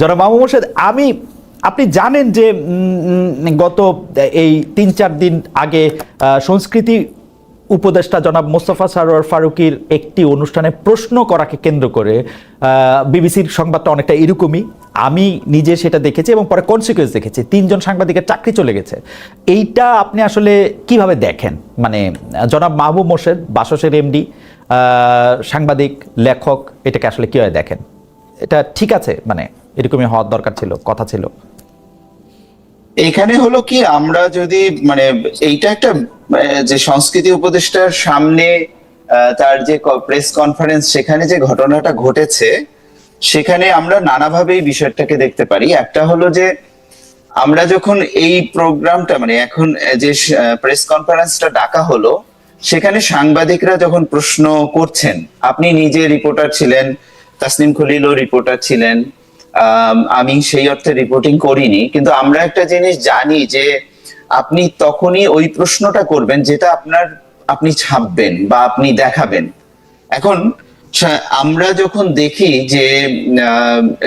জনাব মাহমুদ মোর্শেদ, আমি, আপনি জানেন যে গত এই তিন চার দিন আগে সংস্কৃতি উপদেষ্টা জনাব মোস্তফা সারোয়ার ফারুকির একটি অনুষ্ঠানে প্রশ্ন করাকে কেন্দ্র করে বিবিসির সংবাদটা অনেকটা এরকমই। আমি নিজে সেটা দেখেছি এবং পরে কনসিকুয়েন্স দেখেছি। তিনজন সাংবাদিকের চাকরি চলে গেছে। এইটা আপনি আসলে কীভাবে দেখেন? মানে জনাব মাহবুব মোর্শেদ, বাসসের এমডি সাংবাদিক, লেখক, এটাকে আসলে কীভাবে দেখেন? এটা ঠিক আছে? মানে এরকমই হওয়ার দরকার ছিল, কথা ছিল। এখানে হলো কি, আমরা যদি মানে এইটা একটা যে সংস্কৃতি উপদেষ্টার সামনে তার যে প্রেস কনফারেন্স সেখানে যে ঘটনাটা ঘটেছে, সেখানে আমরা নানাভাবেই বিষয়টাকে দেখতে পারি। একটা হলো যে, আমরা যখন এই প্রোগ্রামটা মানে এখন যে প্রেস কনফারেন্সটা ডাকা হলো, সেখানে সাংবাদিকরা যখন প্রশ্ন করছেন, আপনি নিজে রিপোর্টার ছিলেন, তাসনিম খলিলও রিপোর্টার ছিলেন আম, সেই অর্থে রিপোর্টিং করিনি কিন্তু আমরা একটা জিনিস জানি যে আপনি তখনই ওই প্রশ্নটা করবেন যেটা আপনার আপনি ছাপবেন বা আপনি দেখাবেন। এখন আমরা যখন দেখি যে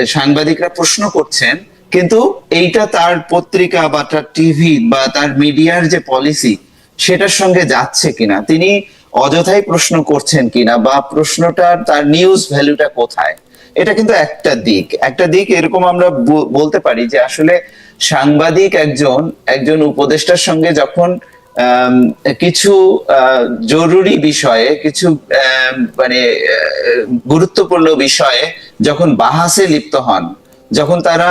সাংবাদিকরা প্রশ্ন করছেন কিন্তু এইটা তার পত্রিকা বা তার টিভি বা তার মিডিয়ার যে পলিসি সেটার সঙ্গে যাচ্ছে কিনা তিনি অযথাই প্রশ্ন করছেন কিনা বা প্রশ্নটার তার নিউজ ভ্যালুটা কোথায়? এটা কিন্তু একটা দিক। একটা দিক এরকম আমরা বলতে পারি যে আসলে সাংবাদিক একজন একজন উপদেষ্টার সঙ্গে যখন কিছু জরুরি বিষয়ে, কিছু মানে গুরুত্বপূর্ণ বিষয়ে যখন বাহাসে লিপ্ত হন, যখন তারা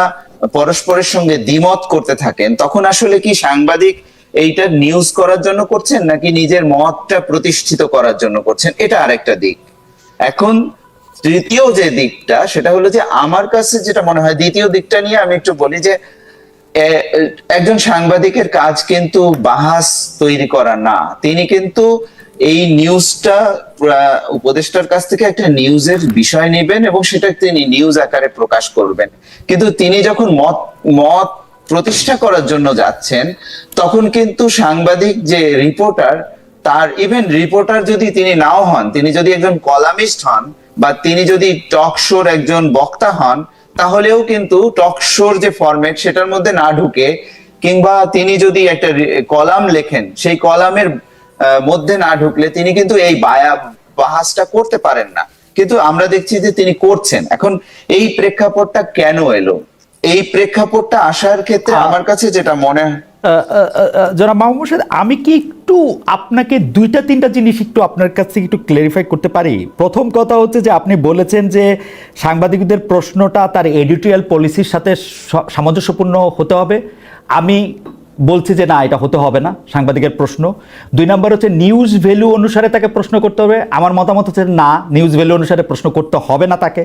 পরস্পরের সঙ্গে দ্বিমত করতে থাকেন, তখন আসলে কি সাংবাদিক এইটা নিউজ করার জন্য করছেন নাকি নিজের মতটা প্রতিষ্ঠিত করার জন্য করছেন? এটা আরেকটা দিক। এখন তৃতীয় যে দিকটা, সেটা হলো যে আমার কাছে যেটা মনে হয় দ্বিতীয় দিকটা নিয়ে আমি একটু বলি যে একজন সাংবাদিকের কাজ কিন্তু বাহাস তৈরি করা না। তিনি কিন্তু এই নিউজটা উপদেষ্টার কাছ থেকে একটা নিউজের বিষয় নেবেন এবং সেটা তিনি নিউজ আকারে প্রকাশ করবেন। কিন্তু তিনি যখন মত মত প্রতিষ্ঠা করার জন্য যাচ্ছেন, তখন কিন্তু সাংবাদিক যে রিপোর্টার, তার ইভেন রিপোর্টার যদি তিনি নাও হন, তিনি যদি একজন কলামিস্ট হন বা তিনি যদি টক শোর একজন বক্তা হন, তাহলেও কিন্তু টক শোর যে ফরম্যাট সেটার মধ্যে না ঢুকে, কিংবা তিনি যদি একটা কলাম লেখেন, সেই কলামের মধ্যে না ঢুকলে তিনি কিন্তু এই বায়া, বাহাসটা করতে পারেন না। কিন্তু আমরা দেখছি যে তিনি করছেন। এখন এই প্রেক্ষাপটটা কেন এলো? এই প্রেক্ষাপটটা আসার ক্ষেত্রে আমার কাছে যেটা মনে হয় জনাব মাহমুদ আমি কি একটু আপনাকে দুইটা তিনটা জিনিস একটু আপনার কাছ থেকে একটু ক্লেরিফাই করতে পারি? প্রথম কথা হচ্ছে যে আপনি বলেছেন যে সাংবাদিকদের প্রশ্নটা তার এডিটোরিয়াল পলিসির সাথে সামঞ্জস্যপূর্ণ হতে হবে। আমি বলছি যে না এটা হতে হবে না সাংবাদিকের প্রশ্ন। দুই নম্বর হচ্ছে নিউজ ভ্যালু অনুসারে তাকে প্রশ্ন করতে হবে। আমার মতামত হচ্ছে না নিউজ ভ্যালু অনুসারে প্রশ্ন করতে হবে না তাকে।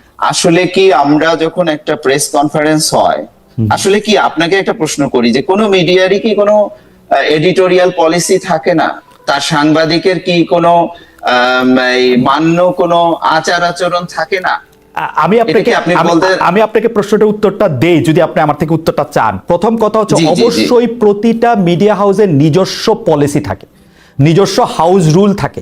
আসলে কি আমরা যখন একটা প্রেস কনফারেন্স হয় আসলে কি আপনাকে একটা প্রশ্ন করি যে কোনো মিডিয়ারই কি কোনো এডিটোরিয়াল পলিসি থাকে না? তার সাংবাদিকের কি কোনো মান্য কোনো আচার আচরণ থাকে না? আমি আপনাকে আপনি আমি- আপনাকে প্রশ্নটার উত্তরটা দেই যদি আপনি আমার থেকে উত্তরটা চান। প্রথম কথা হচ্ছে। অবশ্যই প্রতিটা মিডিয়া হাউসের নিজস্ব পলিসি থাকে। নিজস্ব হাউস রুল থাকে।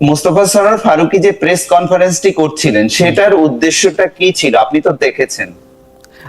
মোস্তফা সরার ফারুকি যে প্রেস কনফারেন্সটি করছিলেন সেটার উদ্দেশ্যটা কি ছিল? আপনি তো দেখেছেন।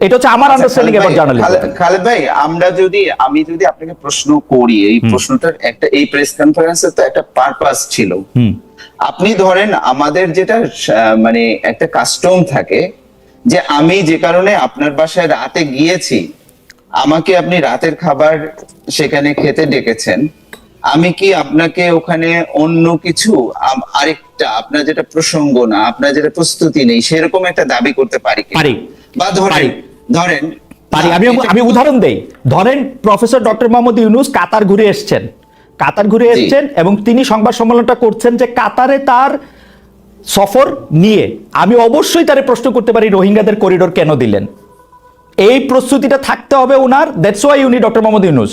এটা হচ্ছে আমার আন্ডারস্ট্যান্ডিং এবার জার্নালিজম খালেদ ভাই আমরা যদি আমি যদি আপনাকে প্রশ্ন করি এই প্রশ্নটার একটা এই প্রেস কনফারেন্সের তো একটা পারপাস ছিল। আপনি ধরেন আমাদের যেটা মানে একটা কাস্টম থাকে যে আমি যে কারণে আপনার বাসায় রাতে গিয়েছি আমাকে আপনি রাতের খাবার সেখানে খেতে ডেকেছেন আমি কি আপনাকে ওখানে অন্য কিছু? আরেকটা আপনার যেটা প্রসঙ্গ না আপনার যেটা প্রস্তুতি নেই সেরকম একটা দাবি করতে পারি পারি। বা ধরেন ধরেন পারি। আমি আমি উদাহরণ দেই। ধরেন professor doctor Muhammad Yunus Qatar ঘুরে এসেছেন। কাতার ঘুরে। এসেছেন এবং তিনি সংবাদ সম্মেলনটা করছেন যে কাতারে তার সফর নিয়ে। আমি অবশ্যই তারে প্রশ্ন করতে পারি রোহিঙ্গাদের করিডোর কেন দিলেন? এই প্রস্তুতিটা থাকতে হবে ওনার। দ্যাটস ওয়াই উনি ডক্টর মোহাম্মদ ইউনুস।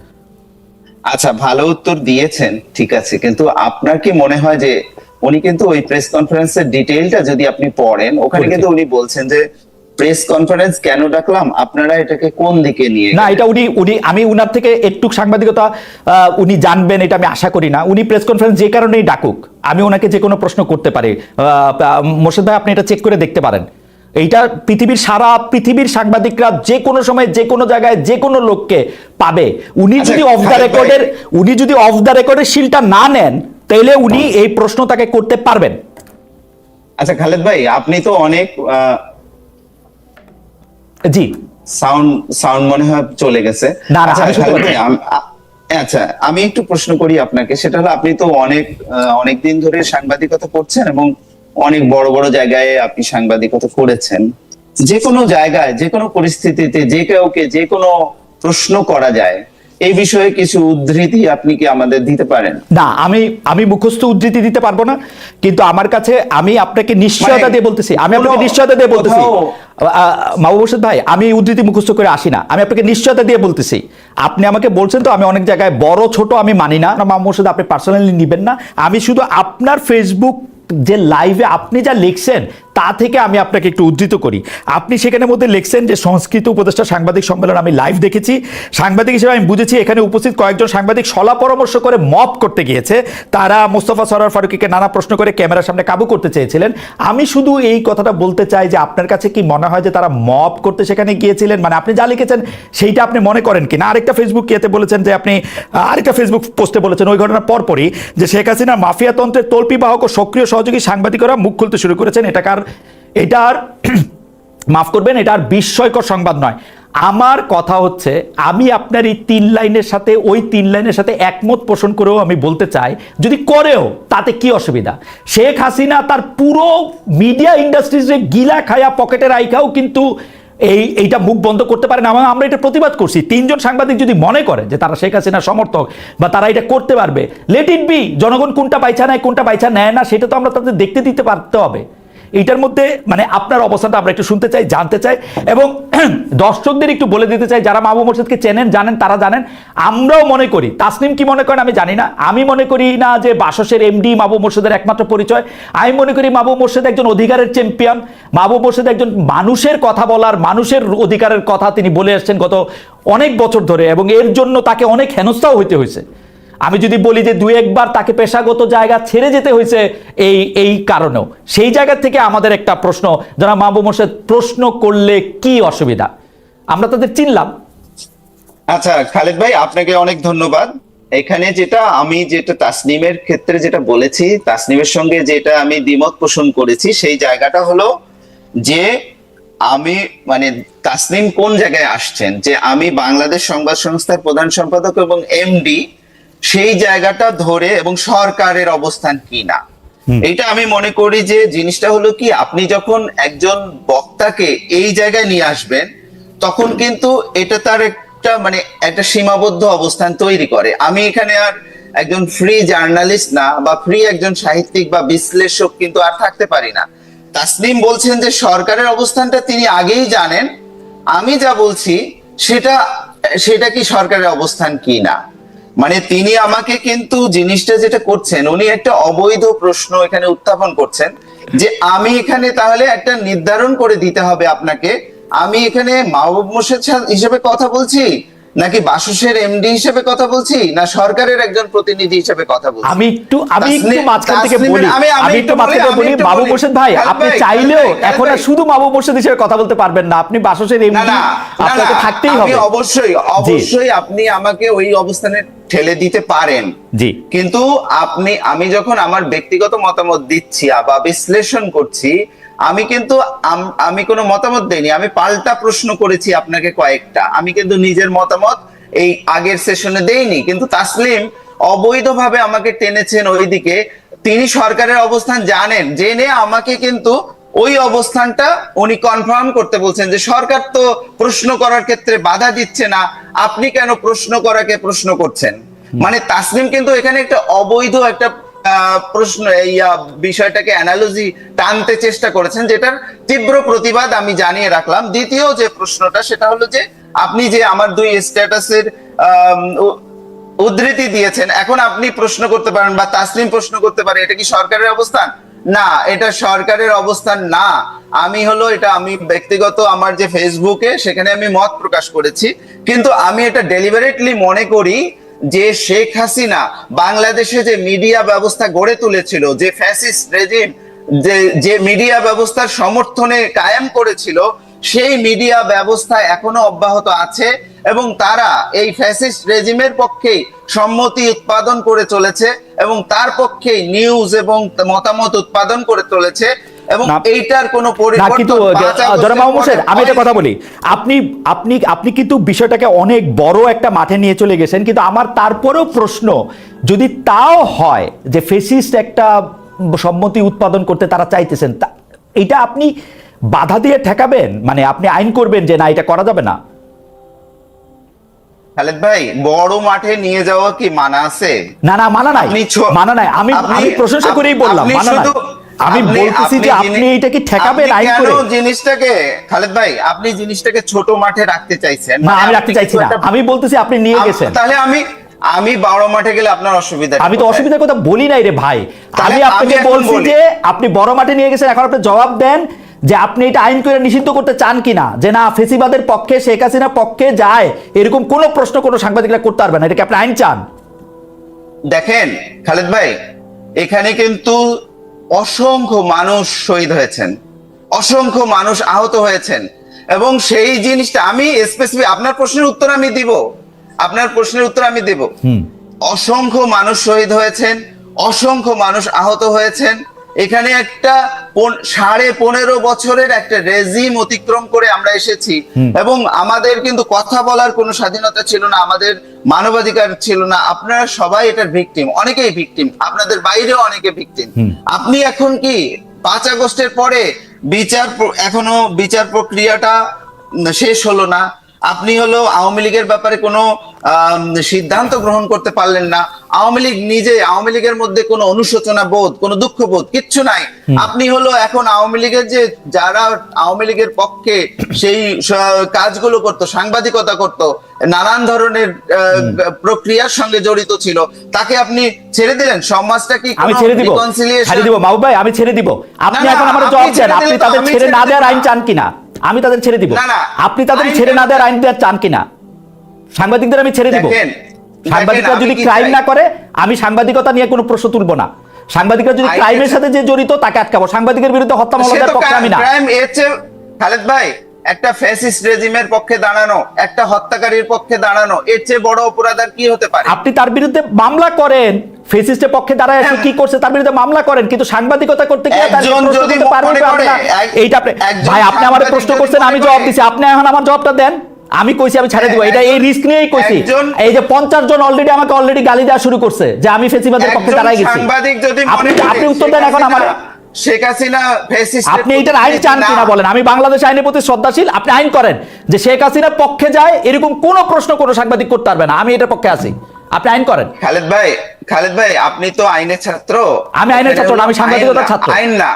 আচ্ছা ভালো উত্তর দিয়েছেন ঠিক আছে কিন্তু আপনার কি মনে হয় যে উনি কিন্তু ওই প্রেস কনফারেন্সের ডিটেইলটা যদি আপনি পড়েন ওখানে কিন্তু উনি বলছেন যে প্রেস কনফারেন্স কেন ডাকলাম আপনারা এটাকে কোন দিকে নিয়ে না এটা উনি উনি আমি উনার থেকে একটু সাংবাদিকতা উনি জানবেন এটা আমি আশা করি না। উনি প্রেস কনফারেন্স যে কারণেই ডাকুক আমি ওনাকে যে কোনো প্রশ্ন করতে পারি। মোর্শেদ ভাই আপনি এটা চেক করে দেখতে পারেন। এইটা পৃথিবীর সারা পৃথিবীর সাংবাদিকরা যে কোনো সময় যে কোনো জায়গায় যে কোনো লোককে পাবে। উনি আচ্ছা, যদি অফ দ্য রেকর্ডের উনি যদি অফ দ্য রেকর্ডের শিলটা না নেন তাহলে উনি এই প্রশ্ন তাকে করতে পারবেন। আচ্ছা খালেদ ভাই আপনি তো অনেক জি। সাউন্ড সাউন্ড মনে হয় চলে গেছে। আচ্ছা, আমি শুনতে পাচ্ছি। ভাই, আম- আ- আচ্ছা আমি একটু প্রশ্ন করি আপনাকে। সেটা হলো আপনি তো অনেক অনেক দিন ধরে সাংবাদিকতা করছেন এবং অনেক বড় বড় জায়গায় আপনি সাংবাদিকতা করেছেন। যে কোনো জায়গায় যে কোনো পরিস্থিতিতে যে কাউকে যে কোনো প্রশ্ন করা যায় এই বিষয়ে কিছু উদ্ধৃতি আপনি কি আমাদের দিতে পারেন? না আমি আমি মুখস্থ উদ্ধৃতি দিতে পারব না কিন্তু আমার কাছে আমি আপনাকে নিশ্চয়তা মানে দিয়ে বলতেছি আমি আপনাকে নিশ্চয়তা দিয়ে বলতেছি। কোথাও- মাহবুব ভাই আমি উদ্ধৃতি মুখস্থ করে আসি না আমি আপনাকে নিশ্চয়তা দিয়ে বলতেছি। আপনি আমাকে বলছেন তো আমি অনেক জায়গায় বড় ছোট আমি মানি না। মাহবুব আপনি পার্সোনালি নিবেন না। আমি শুধু আপনার ফেসবুক যে লাইভে আপনি যা লিখছেন তা থেকে আমি আপনাকে একটু উদ্ধৃত করি। আপনি সেখানের মধ্যে লিখছেন যে সংস্কৃত উপদেষ্টা সাংবাদিক সম্মেলন আমি লাইভ দেখেছি। সাংবাদিক হিসেবে আমি বুঝেছি এখানে উপস্থিত কয়েকজন সাংবাদিক সলা পরামর্শ করে মপ করতে গিয়েছে। তারা মোস্তফা সরার ফারুকিকে নানা প্রশ্ন করে ক্যামেরার সামনে কাবু করতে চেয়েছিলেন। আমি শুধু এই কথাটা বলতে চাই যে আপনার কাছে কি মনে হয় যে তারা মপ করতে সেখানে গিয়েছিলেন? মানে আপনি যা লিখেছেন সেইটা আপনি মনে করেন কি না আরেকটা ফেসবুক ইয়েতে বলেছেন যে আপনি, আরেকটা ফেসবুক পোস্টে বলেছেন ওই ঘটনার পরপরই যে শেখ হাসিনা মাফিয়া তন্ত্রের তল্পি বাহক ও সক্রিয় সহযোগী সাংবাদিকরা মুখ খুলতে শুরু করেছেন। এটাকার এটার মাফ করবেন, এটা আর বিস্ময়কর সংবাদ নয়। আমার কথা হচ্ছে, আমি আপনার এই তিন লাইনের সাথে, ওই তিন লাইনের সাথে একমত পোষণ করেও আমি বলতে চাই, যদি করেও, তাতে কি অসুবিধা? শেখ হাসিনা তার পুরো মিডিয়া ইন্ডাস্ট্রিজে গিলা খায়া পকেটের আইখাও কিন্তু এই, এইটা মুখ বন্ধ করতে পারে না। আমরা এটা প্রতিবাদ করছি। তিনজন সাংবাদিক যদি মনে করে যে তারা শেখ হাসিনার সমর্থক বা তারা এটা করতে পারবে লেট ইট বি জনগণ কোনটা পাইছা নেয় কোনটা পাইছা নেয় না, সেটা তো আমরা তাদের দেখতে দিতে পারতে হবে। এইটার মধ্যে মানে আপনার অবস্থানটা আমরা একটু শুনতে চাই, জানতে চাই এবং দর্শকদের একটু বলে দিতে চাই, যারা মাহবুব মোর্শেদকে চেনেন, জানেন, তারা জানেন। আমরাও মনে করি, তাসনিম কি মনে করেন আমি জানি না। আমি মনে করি না যে বাসসের এমডি মাহবুব মোর্শেদের একমাত্র পরিচয়। আমি মনে করি মাহবুব মোর্শেদ একজন অধিকারের চ্যাম্পিয়ন মাহবুব মোর্শেদ একজন মানুষের কথা বলার, মানুষের অধিকারের কথা তিনি বলে আসছেন গত অনেক বছর ধরে এবং এর জন্য তাকে অনেক হেনস্থাও হইতে হয়েছে। আমি যদি বলি যে দুই একবার তাকে পেশাগত জায়গা ছেড়ে যেতে হয়েছে, এই এই কারণেও। সেই জায়গা থেকে আমাদের একটা প্রশ্ন যারা মাহবুব মোর্শেদ, প্রশ্ন করলে কি অসুবিধা? আমরা তাদের চিনলাম। আচ্ছা খালেদ ভাই, আপনাকে অনেক ধন্যবাদ। এখানে যেটা আমি যেটা তাসনিমের ক্ষেত্রে যেটা বলেছি, তাসনিমের সঙ্গে যেটা আমি দ্বিমত পোষণ করেছি, সেই জায়গাটা হলো যে আমি মানে তাসনিম কোন জায়গায় আসছেন? যে আমি বাংলাদেশ সংবাদ সংস্থার প্রধান সম্পাদক এবং এমডি সেই জায়গাটা ধরে এবং সরকারের অবস্থান কি না এইটা আমি মনে করি যে জিনিসটা হলো কি আপনি যখন একজন বক্তাকে এই জায়গায় নিয়ে আসবেন তখন কিন্তু এটা তার একটা মানে একটা সীমাবদ্ধ অবস্থান তৈরি করে। আমি এখানে আর একজন ফ্রি জার্নালিস্ট না বা ফ্রি একজন সাহিত্যিক বা বিশ্লেষক কিন্তু আর থাকতে পারি না। তাসলিম বলছেন যে সরকারের অবস্থানটা তিনি আগেই জানেন। আমি যা বলছি সেটা সেটা কি সরকারের অবস্থান কি না মানে তিনি আমাকে কিন্তু জিনিসটা যেটা করছেন, উনি একটা অবৈধ প্রশ্ন এখানে উত্থাপন করছেন যে আমি এখানে তাহলে একটা নির্ধারণ করে দিতে হবে আপনাকে। আমি এখানে মাহবুব মোর্শেদ হিসেবে কথা বলছি। নাকি বাসুসের এমডি হিসেবে কথা বলছি? না সরকারের একজন প্রতিনিধি হিসেবে কথা বলছি? আমি একটু আমি একটু মাঝখান থেকে বলি। আমি- আমি আমি একটু মাঝখান থেকে বলি বাবু। মোর্শেদ ভাই আপনি চাইলেও এখন আর শুধু বাবু মোর্শেদ হিসেবে কথা বলতে পারবেন না। আপনি বাসসের এমডি আপনাকে থাকতেই আমি হবে। অবশ্যই অবশ্যই আপনি আমাকে ওই অবস্থানে ঠেলে দিতে পারেন। জি। কিন্তু আপনি আমি যখন আমার ব্যক্তিগত মতামত দিচ্ছি বা বিশ্লেষণ করছি আমি কিন্তু আমি কোনো মতামত দেইনি। আমি পাল্টা প্রশ্ন করেছি আপনাকে কয়েকটা। আমি কিন্তু নিজের মতামত এই আগের সেশনে দেইনি। কিন্তু তাসলিম অবৈধভাবে আমাকে টেনেছেন ওইদিকে। তিনি সরকারের অবস্থান জানেন। জেনে আমাকে কিন্তু ওই অবস্থানটা উনি কনফার্ম করতে বলছেন যে সরকার তো প্রশ্ন করার ক্ষেত্রে বাধা দিচ্ছে না। আপনি কেন প্রশ্ন করাকে প্রশ্ন করছেন? মানে তাসলিম কিন্তু এখানে একটা অবৈধ একটা প্রশ্ন, এই বিষয়টাকে অ্যানালজি টানতে চেষ্টা করেছেন, যেটার তীব্র প্রতিবাদ আমি জানিয়ে রাখলাম। দ্বিতীয় যে প্রশ্নটা, সেটা হলো যে আপনি যে আমার দুই স্ট্যাটাসের উদ্ধৃতি দিয়েছেন, এখন আপনি প্রশ্ন করতে পারেন বা তাসলিম প্রশ্ন করতে পারে, এটা কি সরকারের অবস্থান? না, এটা সরকারের অবস্থান না। আমি হলো, এটা আমি ব্যক্তিগত আমার যে ফেসবুকে সেখানে আমি মত প্রকাশ করেছি। কিন্তু আমি এটা ডেলিভারেটলি মনে করি যে শেখ হাসিনা বাংলাদেশে যে মিডিয়া ব্যবস্থা গড়ে তুলেছিল, যে ফ্যাসিস্ট রেজিম যে যে মিডিয়া ব্যবস্থার সমর্থনে কায়েম করেছিল, সেই মিডিয়া ব্যবস্থা এখনও অব্যাহত আছে এবং তারা এই ফ্যাসিস্ট রেজিমের পক্ষেই সম্মতি উৎপাদন করে চলেছে এবং তার পক্ষে নিউজ এবং মতামত উৎপাদন করে চলেছে। এবং এইটার কোনো কিন্তু আমি একটা কথা বলি। আপনি আপনি আপনি কিন্তু বিষয়টাকে অনেক বড় একটা মাঠে নিয়ে চলে গেছেন কিন্তু আমার তারপরেও প্রশ্ন যদি তাও হয় যে ফেসিস্ট একটা সম্মতি উৎপাদন করতে তারা চাইতেছেন এটা আপনি বাধা দিয়ে ঠেকাবেন? মানে আপনি আইন করবেন যে না এটা করা যাবে না? খালেদ ভাই বড় মাঠে নিয়ে যাওয়া কি মানা আছে? না না মানা নাই। মানা নাই। আমি আমি প্রশংসা করেই বললাম মানা নাই। আমি বলতেছি যে আপনি জিনি- এটা কি ঠেকাবেন আইন করে। জিনিসটাকে খালেদ ভাই আপনি জিনিসটাকে ছোট মাঠে রাখতে চাইছেন? না মানে আমি রাখতে চাইছি না। আমি বলতেছি আপনি নিয়ে গেছেন। তাহলে আমি আমি বড় মাঠে গেলে আপনার অসুবিধা আমি তো অসুবিধার কথা বলি নাই রে ভাই। আমি আপনাকে বলছি যে আপনি বড় মাঠে নিয়ে গেছেন এখন আপনি জবাব দেন যে আপনি এটা আইন করে নিষিদ্ধ করতে চান কিনা। যে না ফেসিবাদের পক্ষে শেখ হাসিনার পক্ষে যায় এরকম কোনো প্রশ্ন কোনো সাংবাদিকরা করতে পারবে না। এটাকে আপনি আইন চান? দেখেন খালেদ ভাই এখানে কিন্তু অসংখ্য মানুষ শহীদ হয়েছেন। অসংখ্য মানুষ আহত হয়েছেন। এবং সেই জিনিসটা আমি স্পেসিফিক আপনার প্রশ্নের উত্তর আমি দিব। আপনার প্রশ্নের উত্তর আমি দেব। অসংখ্য মানুষ শহীদ হয়েছেন অসংখ্য মানুষ আহত হয়েছেন এখানে একটা সাড়ে পনেরো বছরের একটা রেজিম অতিক্রম করে আমরা এসেছি। এবং আমাদের কিন্তু কথা বলার কোনো স্বাধীনতা ছিল না আমাদের মানবাধিকার ছিল না। আপনারা সবাই এটার ভিকটিম অনেকেই ভিকটিম আপনাদের বাইরেও অনেকে ভিকটিম। আপনি এখন কি পাঁচ আগস্টের পরে বিচার এখনও বিচার প্রক্রিয়াটা শেষ হলো না? আপনি হলো আওয়ামী লীগের ব্যাপারে কোনো সিদ্ধান্ত গ্রহণ করতে পারলেন না। আওয়ামী লীগ নিজে আওয়ামী লীগের মধ্যে কোনো অনুশোচনা বোধ কোনো দুঃখ বোধ কিচ্ছু নাই। আপনি হলো এখন আওয়ামী লীগের যে যারা আওয়ামী লীগের পক্ষে সেই কাজগুলো করতো সাংবাদিকতা করতো নানান ধরনের প্রক্রিয়ার সঙ্গে জড়িত ছিল তাকে আপনি ছেড়ে দিলেন? সমাজটা কি আমি ছেড়ে দিব। ছেড়ে দিব। ভাই আমি ছেড়ে দিব। আপনি এখন আমার জবাব দেন আপনি তাদের ছেড়ে না দেওয়ার আইন চান কিনা? আমি তাদের ছেড়ে দিব। আপনি তাদের ছেড়ে না দেওয়ার আইন দেওয়ার চান কিনা? সাংবাদিকদের আমি ছেড়ে দিব। সাংবাদিকরা যদি ক্রাইম না করে আমি সাংবাদিকতা নিয়ে কোনো প্রশ্ন তুলব না। সাংবাদিকরা যদি ক্রাইমের সাথে- যে জড়িত তাকে আটকাবো। সাংবাদিকের বিরুদ্ধে হত্যা মামলা দেওয়ার পক্ষে আমি না। খালেদ ভাই একটা ফ্যাসিস্ট রেজিমের পক্ষে দাঁড়ানো একটা হত্যাকারীর পক্ষে দাঁড়ানো এর চেয়ে বড় অপরাধ আর কি হতে পারে? আপনি তার বিরুদ্ধে মামলা করেন ফেসিস্টের পক্ষে দাঁড়ায় হ্যাঁ। কি করছে তার বিরুদ্ধে মামলা করেন কিন্তু সাংবাদিকতা করতে গিয়ে তার করতে পারবেন। এইটা আপনি ভাই আপনি আমার প্রশ্ন করছেন আমি জবাব দিছি। আপনি এখন আমার জবাবটা দেন। আমি কইছি আমি ছেড়ে দিব। হ্যাঁ, এটা এই রিস্ক নিয়েই কইছি। এই যে পঞ্চাশ জন অলরেডি আমাকে অলরেডি গালি দেওয়া শুরু করছে যে আমি ফেসিবাদের পক্ষে দাঁড়াই গেছি। আপনি আপনি উত্তর দেন এখন আমার শেখ হাসিনা আপনি এটার আইন চান কিনা বলেন? আমি বাংলাদেশ আইনের প্রতি শ্রদ্ধাশীল। আপনি আইন করেন যে শেখ পক্ষে যায় এরকম কোন প্রশ্ন কোনো সাংবাদিক করতে পারবে না। আমি এটার পক্ষে আছি। আপনি আইন করেন। খালেদ ভাই খালেদ ভাই আপনি তো আইনের ছাত্র। আমি আইনের ছাত্র না, আমি সাংবাদিকতার ছাত্র। আইন না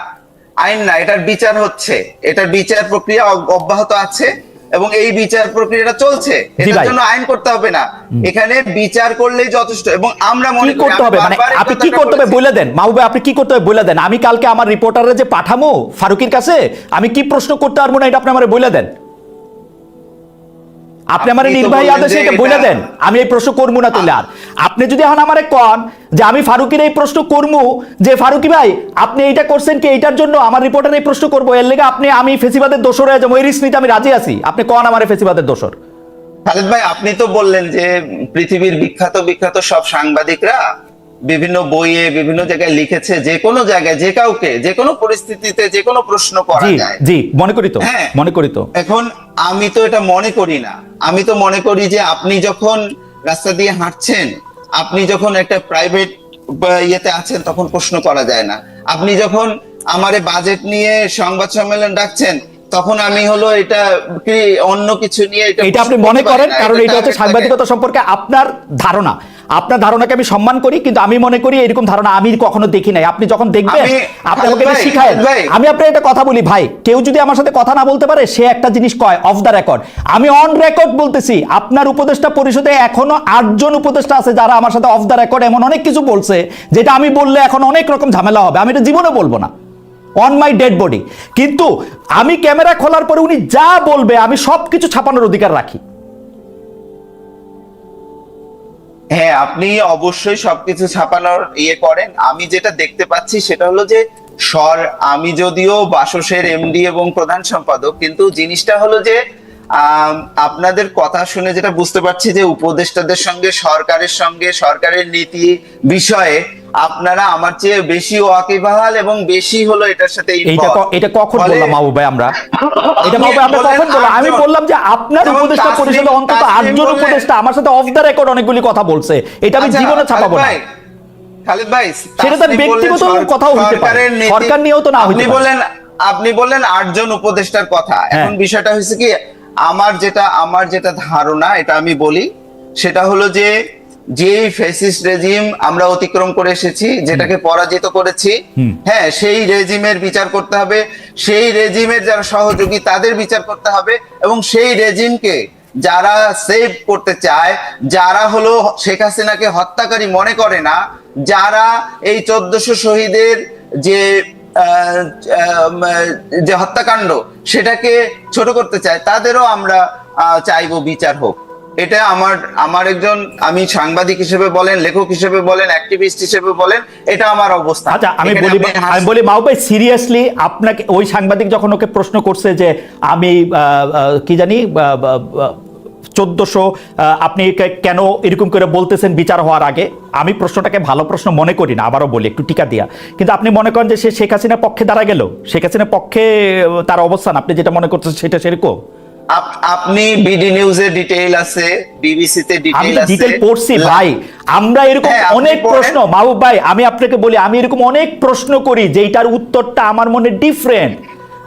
আইন না এটার বিচার হচ্ছে। এটার বিচার প্রক্রিয়া অব্যাহত আছে। এবং এই বিচার প্রক্রিয়াটা চলছে। এটার জন্য আইন করতে হবে না। এখানে বিচার করলেই যথেষ্ট এবং আমরা মনে করতে হবে? মানে আপনি কি করতে হবে? বলে দেন। মাহবুবে আপনি কি করতে হবে? বলে দেন। আমি কালকে আমার রিপোর্টারে যে পাঠামো ফারুকির কাছে আমি কি প্রশ্ন করতে পারব না এটা আপনি আমার বলে দেন। আপনি আমার নির্বাহী আদেশে এটা বলে দেন। আমি এই প্রশ্ন করব না তাহলে আর। আপনি যদি এখন আমারে কন যে আমি ফারুকির এই প্রশ্ন করব যে ফারুকি ভাই আপনি এইটা করছেন কি? এইটার জন্য আমার রিপোর্টার এই প্রশ্ন করব। এর লেগে আপনি আমি ফেসিবাদের দোষর হয়ে যাব। এই রিস্ক নিতে আমি রাজি আছি। আপনি কন আমার ফেসিবাদের দোষর? খালেদ ভাই আপনি তো বললেন যে পৃথিবীর বিখ্যাত বিখ্যাত সব সাংবাদিকরা বিভিন্ন বইয়ে বিভিন্ন জায়গায় লিখেছে যে কোনো জায়গায় যে কাউকে যে কোনো পরিস্থিতিতে যে কোনো প্রশ্ন করা যায়। জি মনে করি তো হ্যাঁ। মনে করি তো। এখন আমি তো এটা মনে করি না। আমি তো মনে করি যে আপনি যখন রাস্তা দিয়ে হাঁটছেন আপনি যখন একটা প্রাইভেট ইয়েতে আছেন তখন প্রশ্ন করা যায় না। আপনি যখন আমারে বাজেট নিয়ে সংবাদ সম্মেলন ডাকছেন তখন আমি হলো এটা কি অন্য কিছু নিয়ে এটা আপনি মনে করেন? কারণ এটা হচ্ছে সাংবাদিকতা সম্পর্কে আপনার ধারণা। আপনার ধারণাকে আমি সম্মান করি কিন্তু আমি মনে করি এরকম ধারণা আমি কখনো দেখি নাই। আপনি যখন দেখবেন আমি- আপনি আমাকে এটা ভাই, আমি আপনার একটা কথা বলি ভাই কেউ যদি আমার সাথে কথা না বলতে পারে সে একটা জিনিস কয় অফ দ্য রেকর্ড আমি অন রেকর্ড বলতেছি আপনার উপদেষ্টা পরিষদে এখনও আটজন উপদেষ্টা আছে যারা আমার সাথে অফ দ্য রেকর্ড এমন অনেক কিছু বলছে যেটা আমি বললে এখন অনেক রকম ঝামেলা হবে। আমি এটা জীবনে বলব না। অন মাই ডেড বডি কিন্তু আমি ক্যামেরা খোলার পরে উনি যা বলবে, আমি সবকিছু ছাপানোর অধিকার রাখি। হ্যাঁ আপনি অবশ্যই সবকিছু ছাপানোর ইয়ে করেন। আমি যেটা দেখতে পাচ্ছি সেটা হলো যে সর আমি যদিও বাসসের এমডি এবং প্রধান সম্পাদক, কিন্তু জিনিসটা হলো যে আপনাদের কথা শুনে যেটা বুঝতে পারছি যে, উপদেষ্টাদের সঙ্গে, সরকারের সঙ্গে, সরকারের নীতি বিষয়ে আপনারা আমার চেয়ে বেশি ওয়াকিবহাল এবং বেশি হলো এটার সাথে এইটা এটা কখন বললাম মাহবুব ভাই আমরা? এটা মাহবুব ভাই আমরা কখন বললাম? আমি বললাম যে আপনার উপদেষ্টা পরিষদে অন্তত আটজন উপদেষ্টা আমার সাথে অফ দ্য রেকর্ড অনেকগুলি কথা বলছে। এটা আমি আচ্ছা, জীবনে ছাপাবো না। খালেদ ভাই, সেটা তার ব্যক্তিগত কথাও হইতে পারে। সরকার নিয়েও তো না হইতে আপনি পারে। বললেন আপনি বললেন আটজন উপদেষ্টার কথা। হ্যাঁ। এখন বিষয়টা হয়েছে কি আমার যেটা আমার যেটা ধারণা এটা আমি বলি সেটা হলো যে যে ফেসিস্ট রেজিম আমরা অতিক্রম করে এসেছি যেটাকে পরাজিত করেছি হ্যাঁ সেই রেজিমের বিচার করতে হবে সেই রেজিমের যারা সহযোগী তাদের বিচার করতে হবে এবং সেই রেজিমকে যারা সেভ করতে চায় যারা হলো শেখ হাসিনাকে হত্যাকারী মনে করে না যারা এই চোদ্দশো শহীদের যে আহ, যে হত্যাকাণ্ড সেটাকে ছোট করতে চায় তাদেরও আমরা আহ, চাইব বিচার হোক। এটা আমার আমার একজন আমি সাংবাদিক হিসেবে বলেন লেখক হিসেবে বলেন অ্যাক্টিভিস্ট হিসেবে বলেন এটা আমার অবস্থা আচ্ছা আমি বলি আমি বলি মাহবুব ভাই সিরিয়াসলি আপনাকে ওই সাংবাদিক যখন ওকে প্রশ্ন করছে যে আমি কি জানি চোদ্দশো আপনি কেন এরকম করে বলতেছেন বিচার হওয়ার আগে? আমি প্রশ্নটাকে ভালো প্রশ্ন মনে করি না আবারও বলি একটু টিকা দিয়া। কিন্তু আপনি মনে করেন যে সে শেখ হাসিনার পক্ষে দাঁড়া গেল? শেখ হাসিনার পক্ষে তার অবস্থান আপনি যেটা মনে করছেন সেটা সেরকম? আপনি বিডি নিউজে ডিটেইল আছে বিবিসি তে আমি ডিটেইল আছে। ডিটেল পড়ছি ভাই। আমরা এরকম হ্যাঁ, অনেক। প্রশ্ন মাহবুব ভাই আমি আপনাকে বলি আমি এরকম অনেক প্রশ্ন করি যেটার উত্তরটা আমার মনে ডিফারেন্ট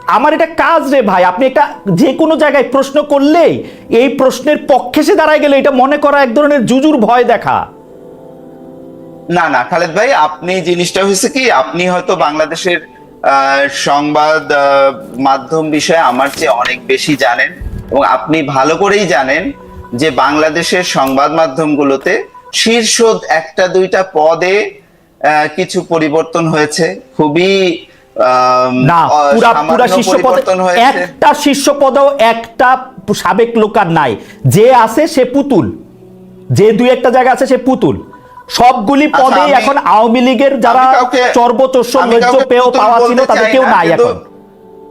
আমার এটা কাজ রে ভাই আপনি একটা যে কোনো জায়গায় প্রশ্ন করলেই এই প্রশ্নের পক্ষে সে দাঁড়ায় গেলে এটা মনে করা এক ধরনের জুজুর ভয় দেখা। না না খালেদ ভাই আপনি জিনিসটা হয়েছে কি আপনি হয়তো বাংলাদেশের সংবাদ মাধ্যম বিষয়ে আমার চেয়ে অনেক বেশি জানেন এবং আপনি ভালো করেই জানেন যে বাংলাদেশের সংবাদ মাধ্যমগুলোতে শীর্ষ একটা দুইটা পদে কিছু পরিবর্তন হয়েছে। খুবই না আহ, পুরা পুরা শীর্ষ পদে একটা শীর্ষ পদেও একটা সাবেক লোক আর নাই। যে আছে সে পুতুল। যে দুই একটা জায়গা আছে সে পুতুল। সবগুলি আচ্ছা, পদে এখন আওয়ামী লীগের যারা চর্বচস্য লজ্জ পেয়েও পাওয়া ছিল তাদের কেউ নাই এখন।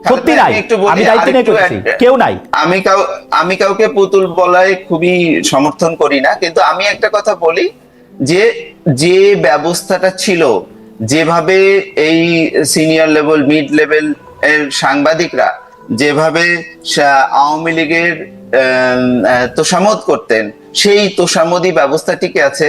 সত্যি নাই। আমি দায়িত্ব নিয়ে করছি কেউ নাই। আমি কাউ আমি কাউকে পুতুল বলায় খুবই সমর্থন করি না কিন্তু আমি একটা কথা বলি যে যে ব্যবস্থাটা ছিল যেভাবে এই সিনিয়র লেভেল মিড লেভেল এর সাংবাদিকরা যেভাবে আওয়ামী লীগের তোষামোদ করতেন সেই তোষামোদি ব্যবস্থাটিকে আছে